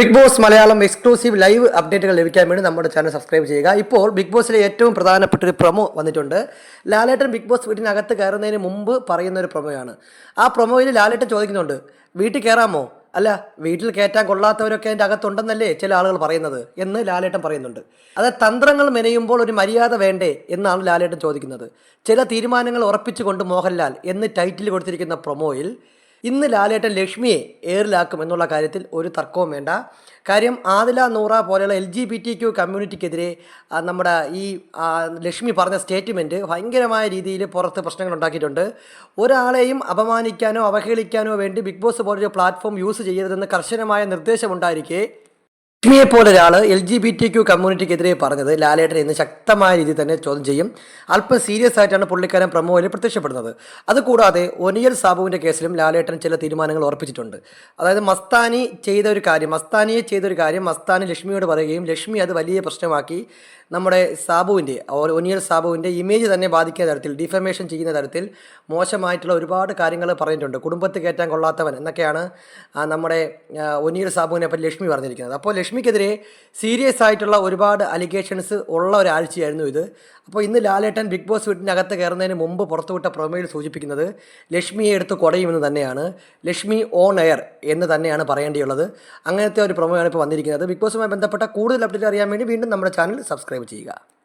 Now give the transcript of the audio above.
Bigg Boss Malayalam exclusive live അപ്ഡേറ്റുകൾ ലഭിക്കാൻ വേണ്ടി നമ്മുടെ ചാനൽ സബ്സ്ക്രൈബ് ചെയ്യുക. ഇപ്പോൾ ബിഗ് ബോസിലെ ഏറ്റവും പ്രധാനപ്പെട്ട ഒരു പ്രൊമോ വന്നിട്ടുണ്ട്. ലാലേട്ടൻ ബിഗ് ബോസ് വീട്ടിനകത്ത് കയറുന്നതിന് മുമ്പ് പറയുന്ന ഒരു പ്രൊമോയാണ്. ആ പ്രൊമോയിൽ ലാലേട്ടൻ ചോദിക്കുന്നുണ്ട് വീട്ടിൽ കയറാമോ? അല്ല വീട്ടിൽ കയറ്റാൻ കൊള്ളാത്തവരൊക്കെ അതിന്റെ അകത്തുണ്ടെന്നല്ലേ ചില ആളുകൾ പറയുന്നത്? എന്ന് ലാലേട്ടൻ പറയുന്നുണ്ട്. അത് തന്ത്രങ്ങൾ മെനയുമ്പോൾ ഒരു മര്യാദ വേണ്ടേ എന്നാണ് ലാലേട്ടൻ ചോദിക്കുന്നത്. ചില തീരുമാനങ്ങൾ ഉറപ്പിച്ചുകൊണ്ട് മോഹൻലാൽ എന്ന് ടൈറ്റിൽ കൊടുത്തിരിക്കുന്ന പ്രൊമോയിൽ ഇന്ന് ലാലേട്ടൻ ലക്ഷ്മിയെ ഏറിലാക്കും എന്നുള്ള കാര്യത്തിൽ ഒരു തർക്കവും വേണ്ട. കാര്യം ആദില നൂറ പോലെയുള്ള L G B T Q കമ്മ്യൂണിറ്റിക്കെതിരെ നമ്മുടെ ഈ ലക്ഷ്മി പറഞ്ഞ സ്റ്റേറ്റ്മെന്റ് ഭയങ്കരമായ രീതിയിൽ പുറത്ത് പ്രശ്നങ്ങൾ ഉണ്ടാക്കിയിട്ടുണ്ട്. ഒരാളെയും അപമാനിക്കാനോ അവഹേളിക്കാനോ വേണ്ടി ബിഗ് ബോസ് പോലൊരു പ്ലാറ്റ്ഫോം യൂസ് ചെയ്യരുതെന്ന് കർശനമായ നിർദ്ദേശമുണ്ടായിരിക്കെ ലക്ഷ്മിയെ പോലെ ഒരാൾ L G B T Q കമ്മ്യൂണിറ്റിക്കെതിരെ പറഞ്ഞത് ലാലേട്ടൻ ഇന്ന് ശക്തമായ രീതിയിൽ തന്നെ ചോദ്യം ചെയ്യും. അല്പം സീരിയസ് ആയിട്ടാണ് പുള്ളിക്കാരൻ പ്രമോയിൽ പ്രത്യക്ഷപ്പെടുന്നത്. അതുകൂടാതെ ഒനിയൽ സാബുവിന്റെ കേസിലും ലാലേട്ടൻ ചില തീരുമാനങ്ങൾ ഉറപ്പിച്ചിട്ടുണ്ട്. അതായത് മസ്താനി ചെയ്ത ഒരു കാര്യം മസ്താനിയെ ചെയ്തൊരു കാര്യം മസ്താനി ലക്ഷ്മിയോട് പറയുകയും ലക്ഷ്മി അത് വലിയ പ്രശ്നമാക്കി നമ്മുടെ സാബുവിന്റെ ഒനിയൽ സാബുവിന്റെ ഇമേജ് തന്നെ ബാധിക്കുന്ന തരത്തിൽ ഡിഫമേഷൻ ചെയ്യുന്ന തരത്തിൽ മോശമായിട്ടുള്ള ഒരുപാട് കാര്യങ്ങൾ പറഞ്ഞിട്ടുണ്ട്. കുടുംബത്തിൽ കയറ്റാൻ കൊള്ളാത്തവൻ എന്നൊക്കെയാണ് നമ്മുടെ ഒനിയൽ സാബുവിനെ പറ്റി ലക്ഷ്മി പറഞ്ഞിരിക്കുന്നത്. അപ്പോൾ ലക്ഷ്മിക്കെതിരെ സീരിയസ് ആയിട്ടുള്ള ഒരുപാട് അലിഗേഷൻസ് ഉള്ള ഒരാഴ്ചയായിരുന്നു ഇത്. അപ്പോൾ ഇന്ന് ലാലേട്ടൻ ബിഗ് ബോസ് വീട്ടിനകത്ത് കയറുന്നതിന് മുമ്പ് പുറത്തുവിട്ട പ്രൊമോയിൽ സൂചിപ്പിക്കുന്നത് ലക്ഷ്മിയെ എടുത്ത് കുടയുമെന്ന് തന്നെയാണ്. ലക്ഷ്മി ഓൺ എയർ എന്ന് തന്നെയാണ് പറയേണ്ടിയുള്ളത്. അങ്ങനത്തെ ഒരു പ്രൊമോയാണ് ഇപ്പോൾ വന്നിരിക്കുന്നത്. ബിഗ് ബോസുമായി ബന്ധപ്പെട്ട കൂടുതൽ അപ്ഡേറ്റ് അറിയാൻ വേണ്ടി വീണ്ടും നമ്മുടെ ചാനൽ സബ്സ്ക്രൈബ് ചെയ്യുക.